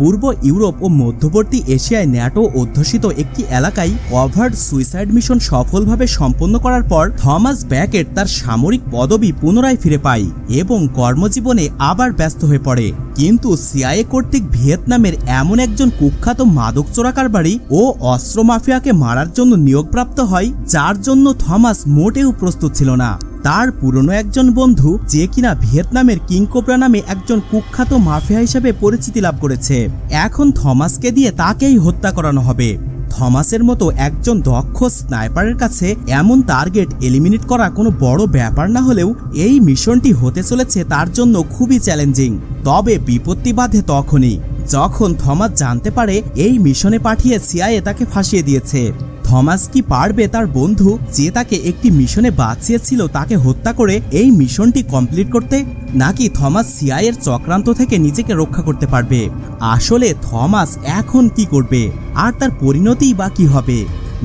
পূর্ব Europe ও মধ্যবর্তী এশিয়ায় NATO অধ্যুষিত একটি এলাকায় কভার্ড সুইসাইড মিশন সফলভাবে সম্পন্ন করার পর থমাস ব্যাকেট তার সামরিক পদবি পুনরায় ফিরে পায় এবং কর্মজীবনে আবার ব্যস্ত হয়ে পড়ে। কিন্তু সিআইএ কর্তৃক ভিয়েতনামের এমন একজন কুখ্যাত মাদক চোরাকারবারি ও অস্ত্র মাফিয়াকে মারার জন্য নিয়োগপ্রাপ্ত হয়, যার জন্য থমাস মোটেও প্রস্তুত ছিল না। তার পুরনো একজন বন্ধু যে কিনা ভিয়েতনামের কিংকোবরা নামে একজন কুখ্যাত মাফিয়া হিসেবে পরিচিতি লাভ করেছে। এখন থমাসকে দিয়ে তাকেই হত্যা করানো হবে। থমাসের মতো একজন দক্ষ স্নাইপারের কাছে এমন টার্গেট এলিমিনেট করা কোনো বড় ব্যাপার না হলেও এই মিশনটি হতে চলেছে তার জন্য খুবই চ্যালেঞ্জিং। তবে বিপত্তি বাধে তখনই। যখন থমাস জানতে পারে এই মিশনে পাঠিয়ে সিআইএ তাকে ফাঁসিয়ে দিয়েছে থমাস কি পারবে তার বন্ধু যে তাকে একটি মিশনে বাঁচিয়েছিল তাকে হত্যা করে এই মিশনটি কমপ্লিট করতে? নাকি থমাস সিআইয়ের চক্রান্ত থেকে নিজেকে রক্ষা করতে পারবে? আসলে থমাস এখন কি করবে? আর তার পরিণতিই বা কি হবে?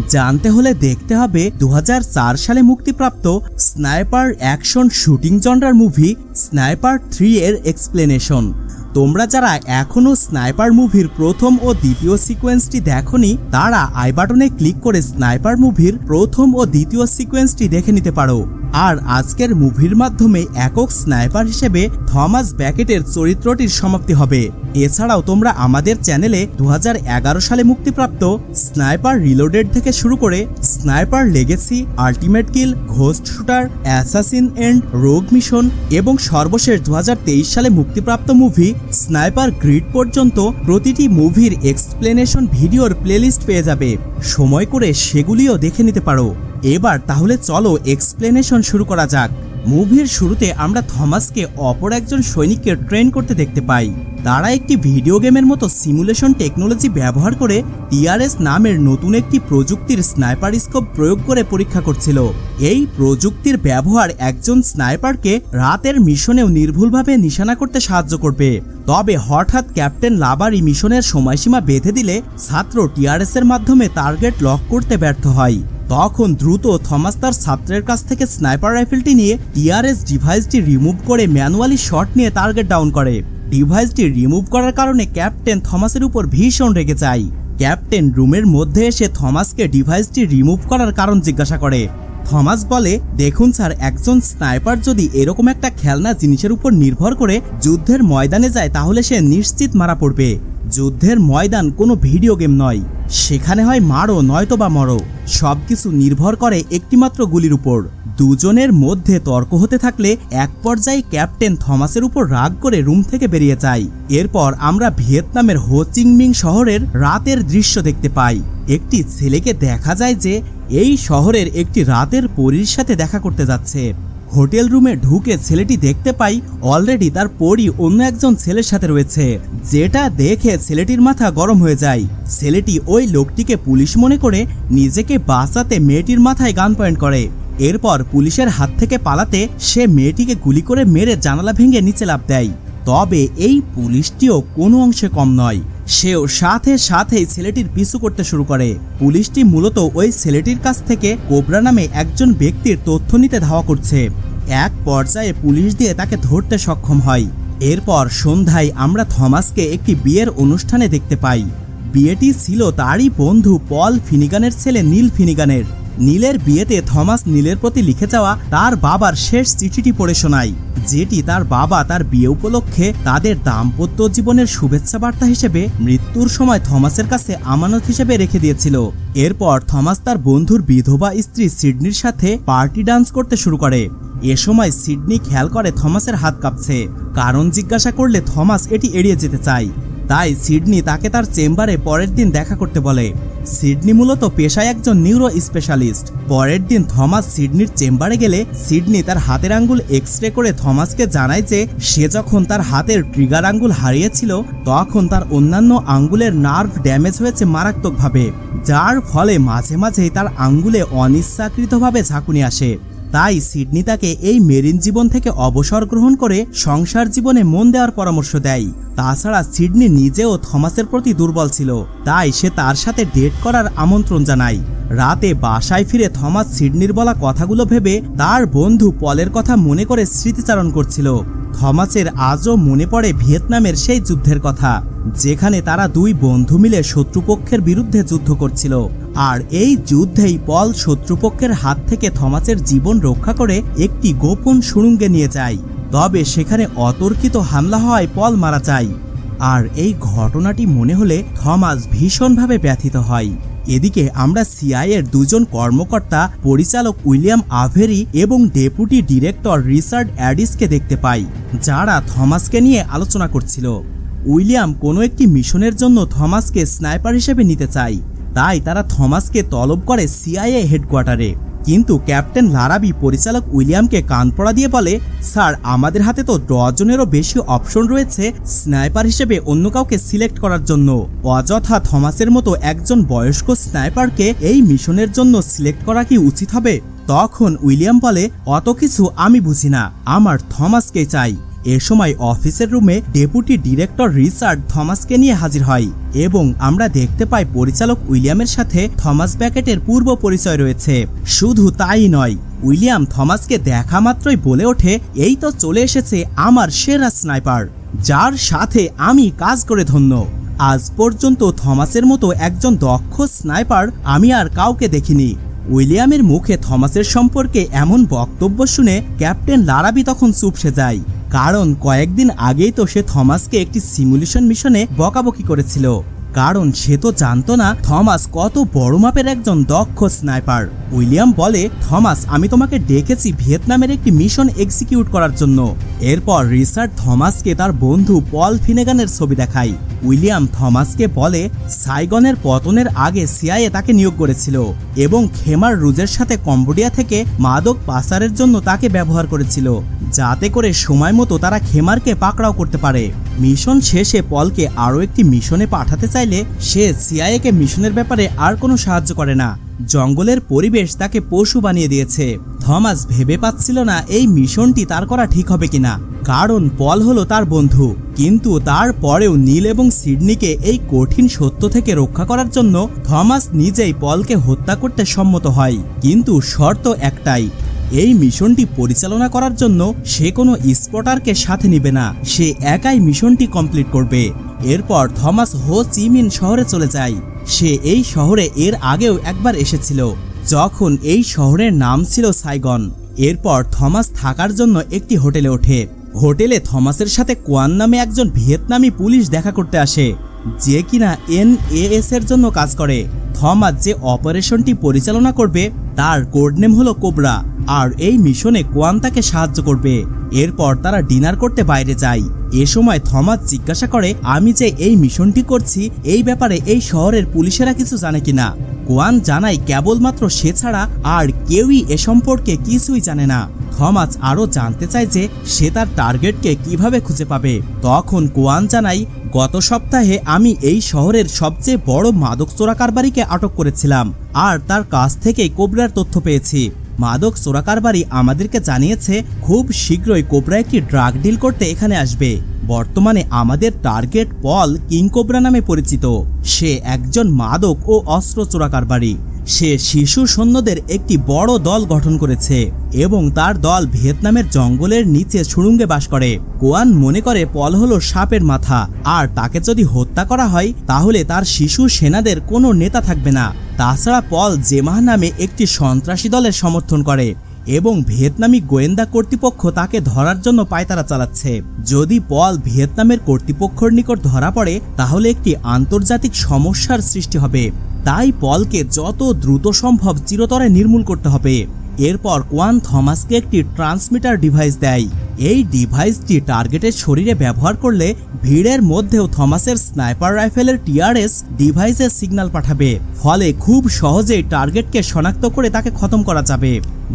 জানতে হলে দেখতে হবে দু হাজার চার সালে মুক্তিপ্রাপ্ত স্নাইপার অ্যাকশন শুটিং জনরার মুভি স্নাইপার থ্রি এর এক্সপ্লেনেশন। তোমরা যারা এখনও স্নাইপার মুভির প্রথম ও দ্বিতীয় সিকোয়েন্সটি দেখনি, তারা আই বাটনে ক্লিক করে স্নাইপার মুভির প্রথম ও দ্বিতীয় সিকোয়েন্সটি দেখে নিতে পারো। আর আজকের মুভির মাধ্যমে একক স্নাইপার হিসেবে থমাস ব্যাকেটের চরিত্রটির সমাপ্তি হবে। এছাড়াও তোমরা আমাদের চ্যানেলে দু হাজার এগারো সালে মুক্তিপ্রাপ্ত স্নাইপার রিলোডেড থেকে শুরু করে sniper legacy, ultimate kill, ghost shooter, assassin and rogue mission এবং সর্বশেষ দু হাজার তেইশ সালে মুক্তিপ্রাপ্ত মুভি স্নাইপার গ্রিড পর্যন্ত প্রতিটি মুভির এক্সপ্লেনেশন ভিডিওর প্লেলিস্ট পেয়ে যাবে। সময় করে সেগুলিও দেখে নিতে পারো। এবার তাহলে চলো এক্সপ্লেনেশন শুরু করা যাক। মুভির শুরুতে আমরা থমাসকে অপর একজন সৈনিককে ট্রেন করতে দেখতে পাই। তারা একটি ভিডিও গেমের মতো সিমুলেশন টেকনোলজি ব্যবহার করে টিআরএস নামের নতুন একটি প্রযুক্তির স্নাইপার স্কোপ প্রয়োগ করে পরীক্ষা করছিল। এই প্রযুক্তির ব্যবহার একজন স্নাইপারকে রাতের মিশনেও নির্ভুলভাবে নিশানা করতে সাহায্য করবে। তবে হঠাৎ ক্যাপ্টেন লাবারি মিশনের সময়সীমা বেঁধে দিলে ছাত্র টিআরএস এর মাধ্যমে টার্গেট লক করতে ব্যর্থ হয়। তখন দ্রুত থমাস তার ছাত্রের কাছ থেকে স্নাইপার রাইফেলটি নিয়ে টিআরএস ডিভাইসটি রিমুভ করে ম্যানুয়ালি শট নিয়ে টার্গেট ডাউন করে। ডিভাইসটি রিমুভ করার কারণে ক্যাপ্টেন থমাসের উপর ভীষণ রেগে যায়। ক্যাপ্টেন রুমের মধ্যে এসে থমাসকে ডিভাইসটি রিমুভ করার কারণ জিজ্ঞাসা করে। থমাস বলে, দেখুন স্যার, একজন স্নাইপার যদি এরকম একটা খেলনা জিনিসের উপর নির্ভর করে যুদ্ধের ময়দানে যায়, তাহলে সে নিশ্চিত মারা পড়বে। যুদ্ধের ময়দান কোনো ভিডিও গেম নয়। সেখানে হয় মারো, নয়তো বা মরো। সব কিছু নির্ভর করে একটিমাত্র গুলির উপর। দুজনের মধ্যে তর্ক হতে থাকলে এক পর্যায়ে ক্যাপ্টেন থমাসের উপর রাগ করে রুম থেকে বেরিয়ে যায়। এরপর আমরা ভিয়েতনামের হো চিংমিং শহরের রাতের দৃশ্য দেখতে পাই। একটি ছেলেকে দেখা যায় যে এই শহরের একটি রাতের পরীর সাথে দেখা করতে যাচ্ছে। হোটেল রুমে ঢুকে ছেলেটি দেখতে পাই অলরেডি তার পরই অন্য একজন ছেলের সাথে রয়েছে। যেটা দেখে ছেলেটির মাথা গরম হয়ে যায়। ছেলেটি ওই লোকটিকে পুলিশ মনে করে নিজেকে বাঁচাতে মেয়েটির মাথায় গান পয়েন্ট করে। এরপর পুলিশের হাত থেকে পালাতে সে মেয়েটিকে গুলি করে মেরে জানালা ভেঙে নিচে লাভ দেয়। তবে এই পুলিশটিও কোনো অংশে কম নয়। সেও সাথে সাথেই ছেলেটির পিছু করতে শুরু করে। পুলিশটি মূলত ওই ছেলেটির কাছ থেকে কোবরা নামে একজন ব্যক্তির তথ্য নিতে ধাওয়া করছে। এক পর্যায়ে পুলিশ দিয়ে তাকে ধরতে সক্ষম হয়। এরপর সন্ধ্যায় আমরা থমাসকে একটি বিয়ের অনুষ্ঠানে দেখতে পাই। বিয়েটি ছিল তারই বন্ধু পল ফিনিগানের ছেলে নীল ফিনিগানের। নীলের বিয়েতে থমাস নীলের প্রতি লিখে যাওয়া তার বাবার শেষ চিঠিটি পড়ে শোনায়, যেটি তার বাবা তার বিয়ে উপলক্ষে তাদের দাম্পত্য জীবনের শুভেচ্ছা বার্তা হিসেবে মৃত্যুর সময় থমাসের কাছে আমানত হিসেবে রেখে দিয়েছিল। এরপর থমাস তার বন্ধুর বিধবা স্ত্রী সিডনির সাথে পার্টি ডান্স করতে শুরু করে। এ সময় সিডনি খেয়াল করে থমাসের হাত কাঁপছে, কারণ জিজ্ঞাসা করলে থমাস এটি এড়িয়ে যেতে চায়। তাই সিডনি তাকে তার চেম্বারে পরের দিন দেখা করতে বলে। সিডনি মূলত পেশায় একজন নিউরো স্পেশালিস্ট পরের দিন থমাস সিডনির চেম্বারে গেলে সিডনি তার হাতের আঙ্গুল এক্স রে করে থমাসকে জানায় যে, সে যখন তার হাতের ট্রিগার আঙ্গুল হারিয়েছিল, তখন তার অন্যান্য আঙ্গুলের নার্ভ ড্যামেজ হয়েছে মারাত্মকভাবে, যার ফলে মাঝে মাঝেই তার আঙ্গুলে অনিচ্ছাকৃতভাবে ঝাঁকুনি আসে। তাই সিডনি তাকে এই মেরিন জীবন থেকে অবসর গ্রহণ করে সংসার জীবনে মন দেওয়ার পরামর্শ দেয়। তাছাড়া সিডনি নিজেও থমাসের প্রতি দুর্বল ছিল, তাই সে তার সাথে ডেট করার আমন্ত্রণ জানায়। রাতে বাসায় ফিরে থমাস সিডনির বলা কথাগুলো ভেবে তার বন্ধু পলের কথা মনে করে স্মৃতিচারণ করছিল। থমাসের আজও মনে পড়ে ভিয়েতনামের সেই যুদ্ধের কথা, যেখানে তারা দুই বন্ধু মিলে শত্রুপক্ষের বিরুদ্ধে যুদ্ধ করছিল। আর এই যুদ্ধেই পল শত্রুপক্ষের হাত থেকে থমাসের জীবন রক্ষা করে একটি গোপন সুড়ঙ্গে নিয়ে যায়। তবে সেখানে অতর্কিত হামলা হওয়ায় পল মারা যায়। আর এই ঘটনাটি মনে হলে থমাস ভীষণভাবে ব্যথিত হয়। এদিকে আমরা সিআইয়ের দুজন কর্মকর্তা, পরিচালক উইলিয়াম আভেরি এবং ডেপুটি ডিরেক্টর রিচার্ড অ্যাডিসকে দেখতে পাই, যারা থমাসকে নিয়ে আলোচনা করছিল। উইলিয়াম কোনো একটি মিশনের জন্য থমাসকে স্নাইপার হিসেবে নিতে চায়। তাই তারা থমাসকে তলব করে সিআইএ হেডকোয়ার্টারে। কিন্তু ক্যাপ্টেন লারাবি পরিচালক উইলিয়ামকে কান পড়া দিয়ে বলে, স্যার, আমাদের হাতে তো ডজনেরও বেশি অপশন রয়েছে স্নাইপার হিসেবে অন্য কাউকে সিলেক্ট করার জন্য। অযথা থমাসের মতো একজন বয়স্ক স্নাইপারকে এই মিশনের জন্য সিলেক্ট করা কি উচিত হবে? তখন উইলিয়াম বলে, অত কিছু আমি বুঝি না। আমার থমাসকে চাই। এ সময় অফিসের রুমে ডেপুটি ডিরেক্টর রিচার্ড থমাসকে নিয়ে হাজির হয় এবং আমরা দেখতে পাই পরিচালক উইলিয়ামের সাথে থমাস ব্যাকেটের পূর্ব পরিচয় রয়েছে। শুধু তাই নয়, উইলিয়াম থমাসকে দেখা মাত্রই বলে ওঠে, এই তো চলে এসেছে আমার সেরা স্নাইপার, যার সাথে আমি কাজ করে ধন্য। আজ পর্যন্ত থমাসের মতো একজন দক্ষ স্নাইপার আমি আর কাউকে দেখিনি। উইলিয়ামের মুখে থমাসের সম্পর্কে এমন বক্তব্য শুনে ক্যাপ্টেন লারাবি তখন চুপসে যায়। কারণ কয়েকদিন আগেই তো সে থমাসকে একটি সিমুলেশন মিশনে বকাবকি করেছিল। কারণ সে তো জানতো না থমাস কত বড় মাপের একজন দক্ষ স্নাইপার। উইলিয়াম বলে, থমাস, আমি তোমাকে ডেকেছি ভিয়েতনামের একটি মিশন এক্সিকিউট করার জন্য। এরপর রিচার্ড থমাসকে তার বন্ধু পল ফিনেগানের ছবি দেখায় উইলিয়াম থমাসকে বলে, সাইগনের পতনের আগে সিআইএ তাকে নিয়োগ করেছিল এবং খেমার রুজের সাথে কম্বোডিয়া থেকে মাদক পাচারের জন্য তাকে ব্যবহার করেছিল। যাতে করে সময় মতো তারা খেমারকে পাকড়াও করতে পারে। মিশন শেষে পলকে আরও একটি মিশনে পাঠাতে চাইলে সে সিআইএকে মিশনের ব্যাপারে আর কোনো সাহায্য করে না। জঙ্গলের পরিবেশ তাকে পশু বানিয়ে দিয়েছে। থমাস ভেবে পাচ্ছিল না এই মিশনটি তার করা ঠিক হবে কিনা। কারণ পল হলো তার বন্ধু। কিন্তু তারপরেও নীল এবং সিডনিকে এই কঠিন সত্য থেকে রক্ষা করার জন্য থমাস নিজেই পলকে হত্যা করতে সম্মত হয়। কিন্তু শর্ত একটাই এই মিশনটি পরিচালনা করার জন্য সে কোনো স্পটারকে সাথে নিবে না। সে একাই মিশনটি কমপ্লিট করবে। এরপর থমাস হো চিমিন শহরে চলে যায়। সে এই শহরে এর আগেও একবার এসেছিল, যখন এই শহরের নাম ছিল সাইগন। এরপর থমাস থাকার জন্য একটি হোটেলে ওঠে। হোটেলে থমাসের সাথে কোয়ান নামে একজন ভিয়েতনামি পুলিশ দেখা করতে আসে, যে কিনা এনএএস এর জন্য কাজ করে। থমাস যে অপারেশনটি পরিচালনা করবে, তার কোডনেম হলো কোবরা। আর এই মিশনে কোয়ান তাকে সাহায্য করবে। এরপর তারা ডিনার করতে বাইরে যায়। এ সময় থমাস জিজ্ঞাসা করে, আমি যে এই মিশনটি করছি, এই ব্যাপারে এই শহরের পুলিশেরা কিছু জানে কিনা কোয়ান জানায়, কেবলমাত্র সে ছাড়া আর কেউই এ সম্পর্কে কিছুই জানে না। থমাস আরও জানতে চায় যে, সে তার টার্গেটকে কীভাবে খুঁজে পাবে। তখন কোয়ান জানাই গত সপ্তাহে আমি এই শহরের সবচেয়ে বড় মাদক চোরা কারবারিকে আটক করেছিলাম, আর তার কাছ থেকেই কোবরার তথ্য পেয়েছি। মাদক চোরা কারবারি আমাদেরকে জানিয়েছে, খুব শীঘ্রই কোবরা একটি ড্রাগ ডিল করতে এখানে আসবে। বর্তমানে আমাদের টার্গেট পল কিং কোবরা নামে পরিচিত। সে একজন মাদক ও অস্ত্র চোরা কারবারি সে শিশু সৈন্যদের একটি বড় দল গঠন করেছে এবং তার দল ভিয়েতনামের জঙ্গলের নিচে সুড়ুঙ্গে বাস করে। কোয়ান মনে করে পল হলো সাপের মাথা, আর তাকে যদি হত্যা করা হয়, তাহলে তার শিশু সেনাদের কোনো নেতা থাকবে না। তাছাড়া পল জেমাহ নামে একটি সন্ত্রাসী দলের সমর্থন করে এবং ভিয়েতনামি গোয়েন্দা কর্তৃপক্ষ তাকে ধরার জন্য পায়তারা চালাচ্ছে। যদি পল ভিয়েতনামের কর্তৃপক্ষের নিকট ধরা পড়ে, তাহলে একটি আন্তর্জাতিক সমস্যার সৃষ্টি হবে। তাই পলকে যত দ্রুত সম্ভব চিরতরে নির্মূল করতে হবে। এরপর কোয়ান থমাসকে একটি ট্রান্সমিটার ডিভাইস দেয়। এই ডিভাইসটি টার্গেটের শরীরে ব্যবহার করলে ভিড়ের মধ্যেও থমাসের স্নাইপার রাইফেলের টিআরএস ডিভাইসের সিগন্যাল পাঠাবে। ফলে খুব সহজেই টার্গেটকে শনাক্ত করে তাকে খতম করা যাবে।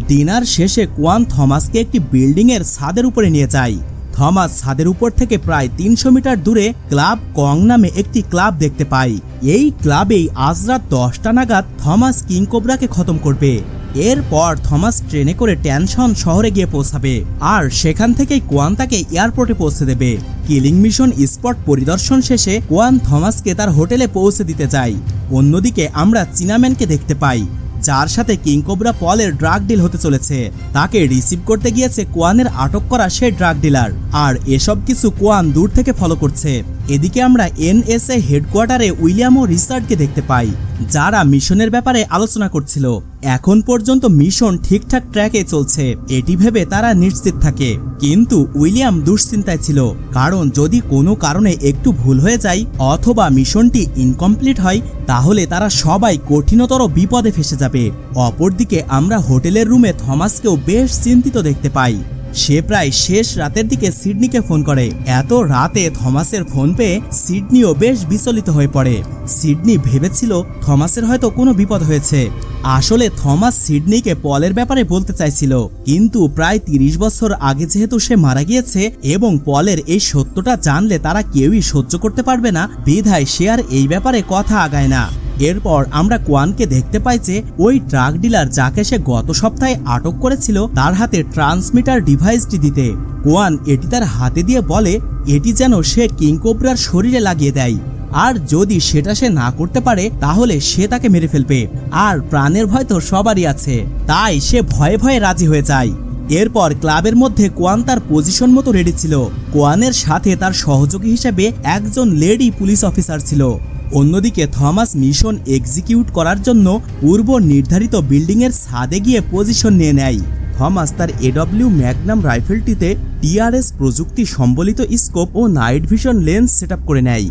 ডিনার শেষে কোয়ান থমাসকে একটি বিল্ডিংয়ের ছাদের উপরে নিয়ে যায়। থমাস ছাদের উপর থেকে প্রায় তিনশো মিটার দূরে ক্লাব কং নামে একটি ক্লাব দেখতে পাই এই ক্লাবেই আজ রাত দশটা নাগাদ থমাস কিংকোবরাকে খতম করবে। এরপর থমাস ট্রেনে করে ট্যানশন শহরে গিয়ে পৌঁছাবে। আর সেখান থেকেই কোয়ান তাকে এয়ারপোর্টে পৌঁছে দেবে। কিলিং মিশন স্পট পরিদর্শন শেষে কোয়ান থমাসকে তার হোটেলে পৌঁছে দিতে যায়। অন্যদিকে আমরা চীনাম্যানকে দেখতে পাই, যার সাথে কিংকোবরা পলের ড্রাগ ডিল হতে চলেছে। তাকে রিসিভ করতে গিয়েছে কোয়ানের আটক করা সে ড্রাগ ডিলার। আর এসব কিছু কোয়ান দূর থেকে ফলো করছে। এদিকে আমরা এনএসএ হেডকোয়ার্টারে উইলিয়াম ও রিসার্ডকে দেখতে পাই। যারা মিশনের ব্যাপারে আলোচনা করছিল। এখন পর্যন্ত মিশন ঠিকঠাক ট্র্যাকে চলছে। এটি ভেবে তারা নিশ্চিত থাকে। কিন্তু উইলিয়াম দুশ্চিন্তায় ছিল। কারণ যদি কোনো কারণে একটু ভুল হয়ে যায় অথবা মিশনটি ইনকমপ্লিট হয়, তাহলে তারা সবাই কঠিনতর বিপদে ফেসে যাবে। অপরদিকে আমরা হোটেলের রুমে থমাসকেও বেশ চিন্তিত দেখতে পাই। সে প্রায় শেষ রাতের দিকে সিডনিকে ফোন করে। এত রাতে থমাসের ফোন পেয়ে সিডনিও বেশ বিচলিত হয়ে পড়ে। সিডনি ভেবেছিল থমাসের হয়তো কোনো বিপদ হয়েছে। আসলে থমাস সিডনিকে পলের ব্যাপারে বলতে চাইছিল, কিন্তু প্রায় তিরিশ বছর আগে যেহেতু সে মারা গিয়েছে এবং পলের এই সত্যটা জানলে তারা কেউই সহ্য করতে পারবে না, বিধায় সে আর এই ব্যাপারে কথা আগায় না। এরপর আমরা কোয়ানকে দেখতে পাই যে, ওই ট্রাক ডিলার যাকে সে গত সপ্তাহে আটক করেছিল, তার হাতে ট্রান্সমিটার ডিভাইসটি দিতে। কোয়ান এটি তার হাতে দিয়ে বলে, এটি যেন সে কিংকোবরার শরীরে লাগিয়ে দেয়। আর যদি সেটা সে না করতে পারে, তাহলে সে তাকে মেরে ফেলবে। আর প্রাণের ভয় তো সবারই আছে। তাই সে ভয়ে ভয়ে রাজি হয়ে যায়। এরপর ক্লাবের মধ্যে কোয়ান তার পজিশন মতো রেডি ছিল। কোয়ানের সাথে তার সহযোগী হিসেবে একজন লেডি পুলিশ অফিসার ছিল। অন্যদিকে থমাস মিশন এক্সিকিউট করার জন্য পূর্ব নির্ধারিত বিল্ডিংয়ের ছাদে গিয়ে পজিশন নিয়ে নেয়। থমাস তার এডব্লিউ ম্যাগনাম রাইফেলটিতে টিআরএস প্রযুক্তি সম্বলিত স্কোপ ও নাইট ভিশন লেন্স সেট করে নেয়,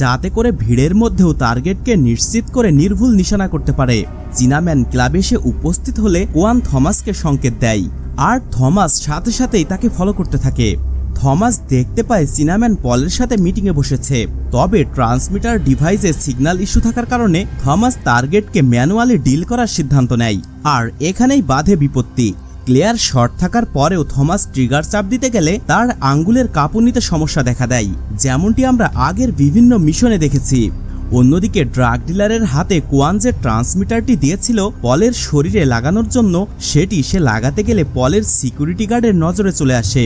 যাতে করে ভিড়ের মধ্যেও টার্গেটকে নিশ্চিত করে নির্ভুল নিশানা করতে পারে। চিনাম্যান ক্লাবে এসে উপস্থিত হলে ওয়ান থমাসকে সংকেত দেয়। আর থমাস সাথে সাথেই তাকে ফলো করতে থাকে। থমাস দেখতে পায় সিনাম্যান পলের সাথে মিটিংয়ে বসেছে। তবে ট্রান্সমিটার ডিভাইসে সিগন্যাল ইস্যু থাকার কারণে থমাস টার্গেটকে ম্যানুয়ালি ডিল করার সিদ্ধান্ত নেয়। আর এখানেই বাধে বিপত্তি। ক্লিয়ার শর্ট থাকার পরেও থমাস ট্রিগার চাপ দিতে গেলে তার আঙ্গুলের কাঁপুনিতে সমস্যা দেখা দেয়, যেমনটি আমরা আগের বিভিন্ন মিশনে দেখেছি। অন্যদিকে ড্রাগ ডিলারের হাতে কোয়ান যে ট্রান্সমিটারটি দিয়েছিল পলের শরীরে লাগানোর জন্য, সেটি সে লাগাতে গেলে পলের সিকিউরিটি গার্ডের নজরে চলে আসে।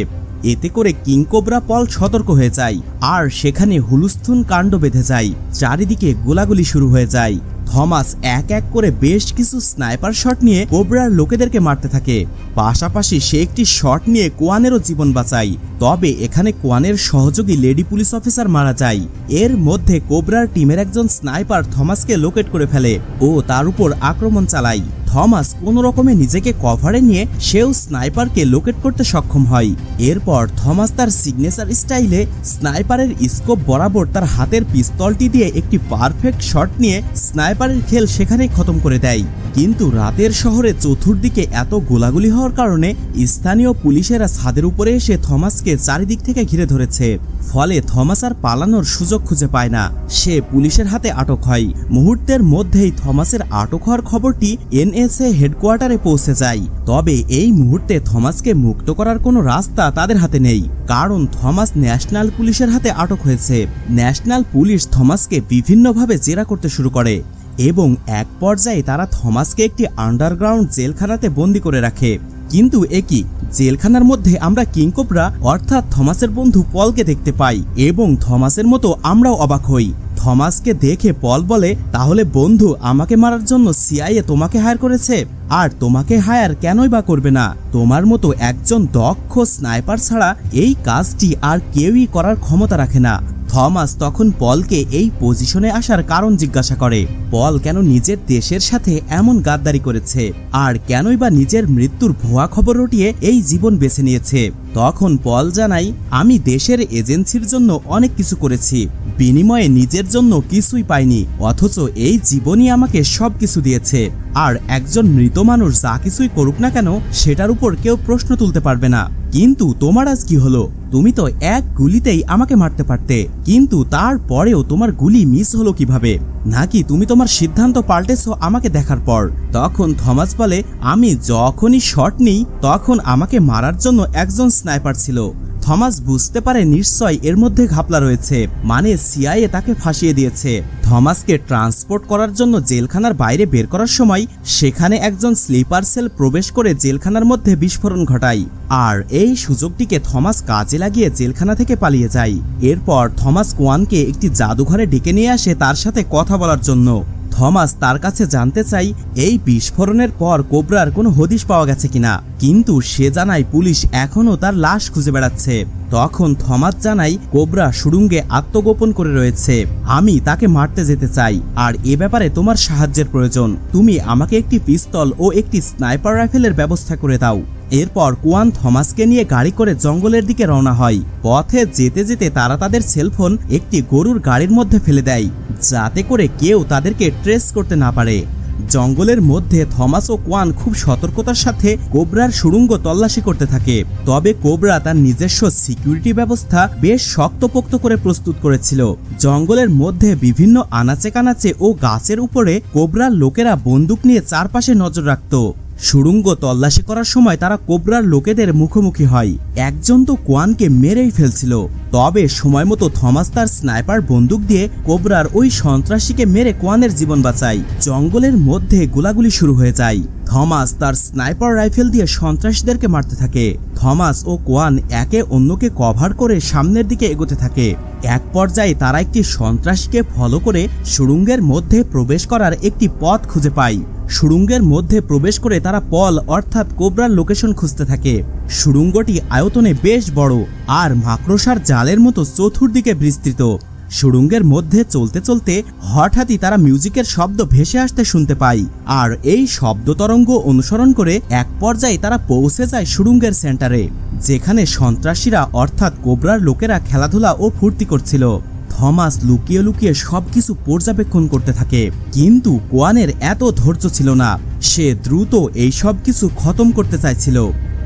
এতে করে কিংকোবরা পল সতর্ক হয়ে যায়, আর সেখানে হুলুস্থুন কাণ্ড বেঁধে যায়, চারিদিকে গোলাগুলি শুরু হয়ে যায়। থমাস এক এক করে বেশ কিছু স্নাইপার শট নিয়ে কোবরার লোকেদেরকে মারতে থাকে। পাশাপাশি সে একটি শট নিয়ে কোয়ানেরও জীবন বাঁচায়। তবে এখানে কোয়ানের সহযোগী লেডি পুলিশ অফিসার মারা যায়। এর মধ্যে কোবরার টিমের একজন স্নাইপার থমাসকে লোকেট করে ফেলে ও তার উপর আক্রমণ চালায়। থমাস কোনো রকমে নিজেকে কভারে নিয়ে সেও স্নাইপারকে লোকেট করতে সক্ষম হয়। এরপর থমাস তার সিগনেচার স্টাইলে স্নাইপারের স্কোপ বরাবর তার হাতের পিস্তলটি দিয়ে একটি পারফেক্ট শট নিয়ে স্নাইপারের খেল সেখানেই খতম করে দেয়। কিন্তু রাতের শহরে চতুর্দিকে এত গোলাগুলি হওয়ার কারণে স্থানীয় পুলিশেরা ছাদের উপরে এসে থমাসকে চারিদিক থেকে ঘিরে ধরেছে। ফলে থমাস আর পালানোর সুযোগ খুঁজে পায় না। সে পুলিশের হাতে আটক হয়। মুহূর্তের মধ্যেই থমাসের আটক হওয়ার খবরটি এনএসএ হেডকোয়ার্টারে পৌঁছে যায়। তবে এই মুহূর্তে থমাসকে মুক্ত করার কোনো রাস্তা তাদের হাতে নেই। কারণ থমাস ন্যাশনাল পুলিশের হাতে আটক হয়েছে। ন্যাশনাল পুলিশ থমাসকে বিভিন্নভাবে জেরা করতে শুরু করে এবং এক পর্যায়ে তারা থমাসকে একটি আন্ডারগ্রাউন্ড জেলখানাতে বন্দি করে রাখে। কিন্তু একই জেলখানার মধ্যে আমরা কিংকোবরা অর্থাৎ থমাসের বন্ধু পলকে দেখতে পাই এবং থমাসের মতো আমরাও অবাক হই। থমাসকে দেখে পল বলে, তাহলে বন্ধু, আমাকে মারার জন্য সিআইএ তোমাকে হায়ার করেছে। আর তোমাকে হায়ার কেনই বা করবে না? তোমার মতো একজন দক্ষ স্নাইপার ছাড়া এই কাজটি আর কেউই করার ক্ষমতা রাখে না। থমাস তখন পলকে এই পজিশনে আসার কারণ জিজ্ঞাসা করে, পল কেন নিজের দেশের সাথে এমন গাদ্দারি করেছে? আর কেনই বা নিজের মৃত্যুর ভুয়া খবর রটিয়ে এই জীবন বেছে নিয়েছে? তখন পল জানাই আমি দেশের এজেন্সির জন্য অনেক কিছু করেছি। বিনিময়ে নিজের জন্য কিছুই পাইনি। অথচ এই জীবনই আমাকে সব কিছু দিয়েছে। আর একজন মৃত মানুষ যা কিছুই করুক না কেন, সেটার উপর কেউ প্রশ্ন তুলতে পারবে না। কিন্তু তোমার আজ কি হলো? তুমি তো এক গুলিতেই আমাকে মারতে পারতে। কিন্তু তারপরেও তোমার গুলি মিস হলো কীভাবে? নাকি তুমি তোমার সিদ্ধান্ত পাল্টেছো আমাকে দেখার পর? তখন থমাস বলে, আমি যখনই শট নিই, তখন আমাকে মারার জন্য একজন স্নাইপার ছিল। থমাস বুঝতে পারে নিশ্চয় এর মধ্যে ঘাপলা রয়েছে। মানে সিআইএ তাকে ফাঁসিয়ে দিয়েছে। থমাসকে ট্রান্সপোর্ট করার জন্য জেলখানার বাইরে বের করার সময় সেখানে একজন স্লিপার সেল প্রবেশ করে জেলখানার মধ্যে বিস্ফোরণ ঘটায়। আর এই সুযোগটিকে থমাস কাজে লাগিয়ে জেলখানা থেকে পালিয়ে যায়। এরপর থমাস কোয়ানকে একটি জাদুঘরে ডেকে নিয়ে আসে তার সাথে কথা বলার জন্য। থমাস তার কাছে জানতে চাই, এই বিস্ফোরণের পর কোবরার কোনো হদিশ পাওয়া গেছে কিনা? কিন্তু সে জানায় পুলিশ এখনও তার লাশ খুঁজে বেড়াচ্ছে। তখন থমাস জানাই কোবরা সুড়ুঙ্গে আত্মগোপন করে রয়েছে। আমি তাকে মারতে যেতে চাই, আর এ ব্যাপারে তোমার সাহায্যের প্রয়োজন। তুমি আমাকে একটি পিস্তল ও একটি স্নাইপার রাইফেলের ব্যবস্থা করে দাও। এরপর কুয়ান থমাসকে নিয়ে গাড়ি করে জঙ্গলের দিকে রওনা হয়। পথে যেতে যেতে তারা তাদের সেলফোন একটি গরুর গাড়ির মধ্যে ফেলে দেয়, যাতে করে কেউ তাদেরকে ট্রেস করতে না পারে। জঙ্গলের মধ্যে থমাস ও কোয়ান খুব সতর্কতার সাথে কোবরার সুড়ঙ্গ তল্লাশি করতে থাকে। তবে কোবরা তার নিজস্ব সিকিউরিটি ব্যবস্থা বেশ শক্তপোক্ত করে প্রস্তুত করেছিল। জঙ্গলের মধ্যে বিভিন্ন আনাচে কানাচে ও গাছের উপরে কোবরার লোকেরা বন্দুক নিয়ে চারপাশে নজর রাখত। সুড়ঙ্গ তল্লাশি করার সময় তারা কোবরার লোকেদের মুখোমুখি হয়। একজন তো কোয়ানকে মেরেই ফেলছিল। তবে সময় মতো থমাস তার স্নাইপার বন্দুক দিয়ে কোবরার ওই সন্ত্রাসীকে মেরে কোয়ানের জীবন বাঁচায়। জঙ্গলের মধ্যে গোলাগুলি শুরু হয়ে যায়। থমাস তার স্নাইপার রাইফেল দিয়ে সন্ত্রাসীদেরকে মারতে থাকে। থমাস ও কোয়ান একে অন্যকে কভার করে সামনের দিকে এগোতে থাকে। এক পর্যায়ে তারা একটি সন্ত্রাসীকে ফলো করে সুড়ুঙ্গের মধ্যে প্রবেশ করার একটি পথ খুঁজে পায়। সুড়ুঙ্গের মধ্যে প্রবেশ করে তারা পল, অর্থাৎ কোবরার লোকেশন খুঁজতে থাকে। সুড়ুঙ্গটি আয়তনে বেশ বড় আর মাকড়সার জালের মতো চতুর্দিকে বিস্তৃত। সুড়ুঙ্গের মধ্যে চলতে চলতে হঠাৎই তারা মিউজিকের শব্দ ভেসে আসতে শুনতে পায় আর এই শব্দ তরঙ্গ অনুসরণ করে এক পর্যায়ে তারা পৌঁছে যায় সুড়ুঙ্গের সেন্টারে, যেখানে সন্ত্রাসীরা, অর্থাৎ কোবরার লোকেরা খেলাধুলা ও ফুর্তি করছিল। থমাস লুকিয়ে লুকিয়ে সবকিছু পর্যবেক্ষণ করতে থাকে। কিন্তু কোয়ানের এত ধৈর্য ছিল না। সে দ্রুত এই সব কিছু খতম করতে চাইছিল।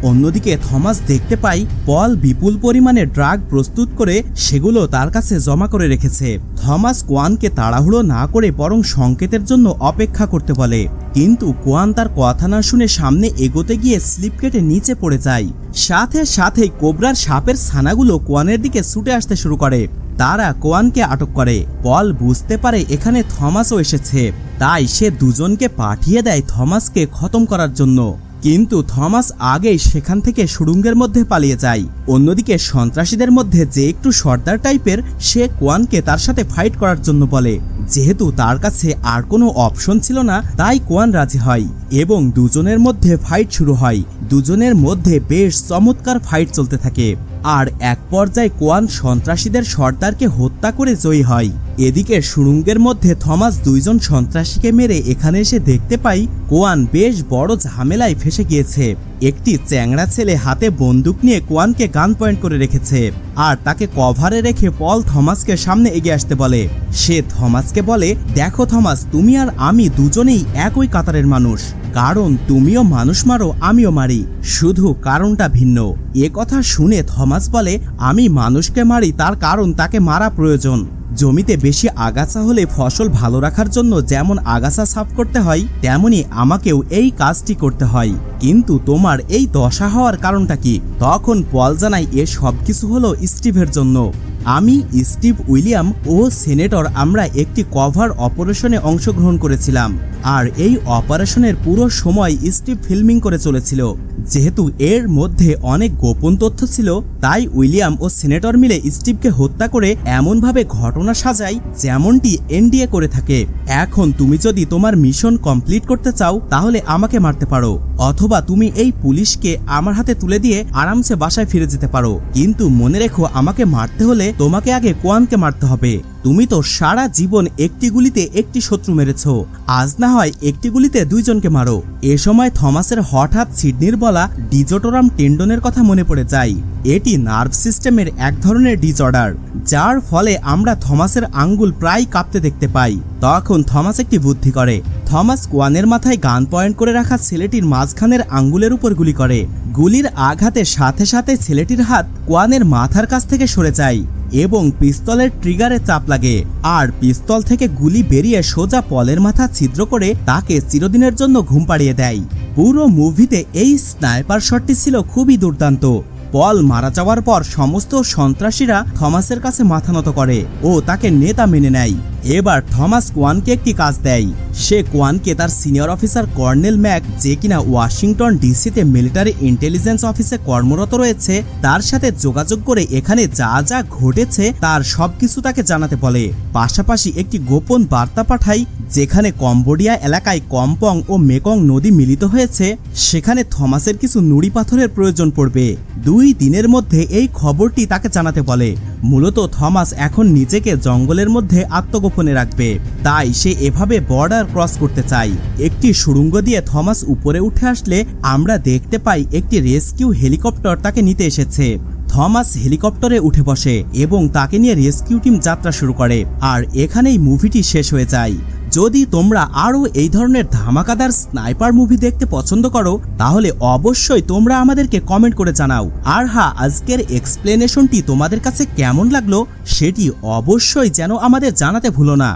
অন্যদিকে থমাস দেখতে পাই, পল বিপুল পরিমাণে ড্রাগ প্রস্তুত করে সেগুলো তার কাছে জমা করে রেখেছে। থমাস কোয়ানকে তাড়াহুড়ো না করে বরং সংকেতের জন্য অপেক্ষা করতে বলে। কিন্তু কোয়ান তার কথা না শুনে সামনে এগোতে গিয়ে স্লিপ কেটে নিচে পড়ে যায়। সাথে সাথেই কোবরার সাপের ছানাগুলো কোয়ানের দিকে ছুটে আসতে শুরু করে। তারা কোয়ানকে আটক করে। পল বুঝতে পারে এখানে থমাসও এসেছে। তাই সে দুজনকে পাঠিয়ে দেয় থমাসকে খতম করার জন্য। কিন্তু থমাস আগেই সেখান থেকে সুড়ুঙ্গের মধ্যে পালিয়ে যায়। অন্যদিকে সন্ত্রাসীদের মধ্যে যে একটু সর্দার টাইপের, সে কোয়ানকে তার সাথে ফাইট করার জন্য বলে। যেহেতু তার কাছে আর কোনো অপশন ছিল না, তাই কোয়ান রাজি হয় এবং দুজনের মধ্যে ফাইট শুরু হয়। দুজনের মধ্যে বেশ চমৎকার ফাইট চলতে থাকে। আর এক পর্যায়ে কোয়ান সন্ত্রাসীদের সর্দারকে হত্যা করে জয়ী হয়। এদিকে সুড়ুঙ্গের মধ্যে থমাস দুইজন সন্ত্রাসীকে মেরে এখানে এসে দেখতে পাই কোয়ান বেশ বড় ঝামেলায় ফেসে গিয়েছে। একটি চ্যাংড়া ছেলে হাতে বন্দুক নিয়ে কোয়ানকে গান পয়েন্ট করে রেখেছে আর তাকে কভারে রেখে পল থমাসকে সামনে এগিয়ে আসতে বলে। সে থমাসকে বলে, দেখো থমাস, তুমি আর আমি দুজনেই একই কাতারের মানুষ। কারণ তুমিও মানুষ মারো, আমিও মারি। শুধু কারণটা ভিন্ন। এ কথা শুনে থমাস বলে, আমি মানুষকে মারি, তার কারণ তাকে মারা প্রয়োজন। জমিতে বেশি আগাছা হলে ফসল ভালো রাখার জন্য যেমন আগাছা সাফ করতে হয়, তেমনি আমাকেও এই কাজটি করতে হয়। কিন্তু তোমার এই দশা হওয়ার কারণটা কি? তখন পল জানাই এ সব কিছু হলো স্টিভের জন্য। আমি, স্টিভ উইলিয়াম ও সেনেটর আমরা একটি কভার অপারেশনে অংশগ্রহণ করেছিলাম। আর এই অপারেশনের পুরো সময় স্টিভ ফিল্মিং করে চলেছিল। যেহেতু এর মধ্যে অনেক গোপন তথ্য ছিল, তাই উইলিয়াম ও সেনেটর মিলে স্টিভকে হত্যা করে এমনভাবে ঘটনা সাজায় যেমনটি এনডিএ করে থাকে। এখন তুমি যদি তোমার মিশন কমপ্লিট করতে চাও, তাহলে আমাকে মারতে পারো। অথবা তুমি এই পুলিশকে আমার হাতে তুলে দিয়ে আরামসে বাসায় ফিরে যেতে পারো। কিন্তু মনে রেখো, আমাকে মারতে হলে তোমাকে আগে কোয়ানকে মারতে হবে। তুমি তো সারা জীবন একটি গুলিতে একটি শত্রু মেরেছ। আজ না হয় একটি গুলিতে দুইজনকে মারো। এ সময় থমাসের হঠাৎ সিডনির বলা ডিজোটোরাম টেন্ডনের কথা মনে পড়ে যায়। এটি নার্ভ সিস্টেমের এক ধরনের ডিসঅর্ডার, যার ফলে আমরা থমাসের আঙ্গুল প্রায় কাঁপতে দেখতে পাই। তখন থমাস একটি বুদ্ধি করে। থমাস কোয়ানের মাথায় গান পয়েন্ট করে রাখা ছেলেটির মাঝখানের আঙ্গুলের উপর গুলি করে। গুলির আঘাতে সাথে সাথে ছেলেটির হাত কোয়ানের মাথার কাছ থেকে সরে যায়। এবং পিস্তলের ট্রিগারে চাপ লাগে। আর পিস্তল থেকে গুলি বেরিয়ে সোজা পলের মাথা ছিদ্র করে তাকে চিরদিনের জন্য ঘুম পাড়িয়ে দেয়। পুরো মুভিতে এই স্নাইপার শটটি ছিল খুবই দুর্দান্ত। পল মারা যাওয়ার পর সমস্ত সন্ত্রাসীরা থমাসের কাছে মাথা নত করে ও তাকে নেতা মেনে নেয়। এবার থমাস কোয়ানকে একটি কাজ দেয়। সে কোয়ানকে তার সিনিয়র অফিসার কর্নেল ম্যাক, যে কিনা ওয়াশিংটন ডিসিতে মিলিটারি ইন্টেলিজেন্স অফিসে কর্মরত রয়েছে, তার সাথে যোগাযোগ করে এখানে যা যা ঘটেছে, তার সবকিছু তাকে জানাতে বলে। পাশাপাশি একটি গোপন বার্তা পাঠায়, যেখানে কম্বোডিয়া এলাকায় কম্পং ও মেকং নদী মিলিত হয়েছে, সেখানে থমাসের কিছু নুড়ি পাথরের প্রয়োজন পড়বে। দুই দিনের মধ্যে এই খবরটি তাকে জানাতে বলে। মূলত থমাস এখন নিজেকে জঙ্গলের মধ্যে আত্মগোপনে রাখবে। তাই সে এভাবে বর্ডার ক্রস করতে চায় একটি সুরুঙ্গ দিয়ে থমাস উপরে উঠে আসলে আমরা দেখতে পাই একটি রেস্কিউ হেলিকপ্টার তাকে নিতে এসেছে। থমাস হেলিকপ্টারে উঠে বসে এবং তাকে নিয়ে রেস্কিউ টিম যাত্রা শুরু করে। আর এখানেই মুভিটি শেষ হয়ে যায়। যদি তোমরা আরও এই ধরনের ধামাকাদার স্নাইপার মুভি দেখতে পছন্দ করো, তাহলে অবশ্যই তোমরা আমাদেরকে কমেন্ট করে জানাও। আর হ্যাঁ আজকের এক্সপ্লেনেশনটি তোমাদের কাছে কেমন লাগল, সেটি অবশ্যই যেন আমাদের জানাতে ভুলো না।